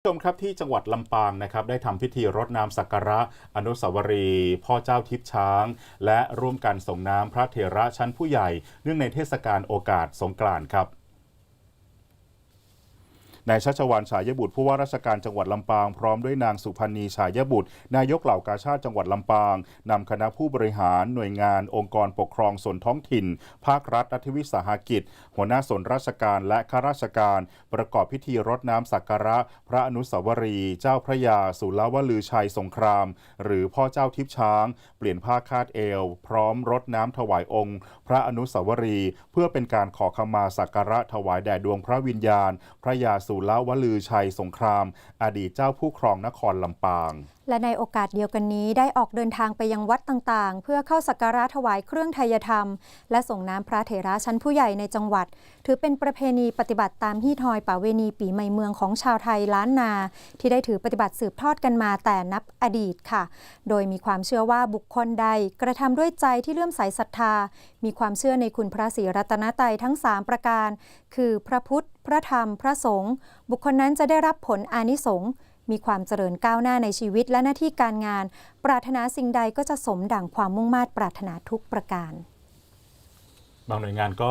ผู้ชมครับที่จังหวัดลำปางนะครับได้ทำพิธีรดน้ำสักการะอนุสาวรีย์พ่อเจ้าทิพย์ช้าง และร่วมกันส่งน้ำพระเถระชั้นผู้ใหญ่ เนื่องในเทศกาลโอกาสสงกรานต์ครับ นายชัชวานฉายบุตรผู้ว่าราชการจังหวัดลำปาง พร้อมด้วยนางสุพันธ์นีฉายบุตร นายกเหล่ากาชาติจังหวัดลำปางนำคณะผู้บริหารหน่วยงาน องค์กรปกครองส่วนท้องถิ่น ภาครัฐรัฐวิสาหกิจ หัวหน้าส่วนราชการและข้าราชการ ประกอบพิธีรดน้ำสักการะ พระอนุสาวรีย์เจ้าพระยาสุลวลือชัยสงคราม หรือพ่อเจ้าทิพช้าง เปลี่ยนผ้าคาดเอว พร้อมรดน้ำถวายองค์ พระอนุสาวรีย์เพื่อเป็นการขอขมาสักการะถวายแด่ดวงพระวิญญาณ พระยาสุลวลือชัยสงคราม อดีตเจ้าผู้ครองนครลำปาง และในโอกาสเดียวกันนี้ได้ออกเดินทางไปยังวัดต่างๆ เพื่อเข้าสักการะถวายเครื่องไทยธรรม และส่งน้ำพระเถระชั้นผู้ใหญ่ในจังหวัด ถือเป็นประเพณีปฏิบัติตามฮีทอยป่าเวณีปีใหม่เมืองของชาวไทยล้านนา ที่ได้ถือปฏิบัติสืบทอดกันมาแต่นับอดีตค่ะ โดยมีความเชื่อว่าบุคคลใดกระทำด้วยใจที่เลื่อมใสศรัทธา มีความเชื่อในคุณพระศรีรัตนตรัยทั้ง 3 ประการ คือพระพุทธ พระธรรม พระสงฆ์บุคคลนั้นจะได้รับผลอานิสงส์มีความเจริญก้าวหน้าในชีวิตและหน้าที่การงาน ปรารถนาสิ่งใดก็จะสมดั่งความมุ่งมา่ปรารถนาทุกประการ บางหน่วยงานก็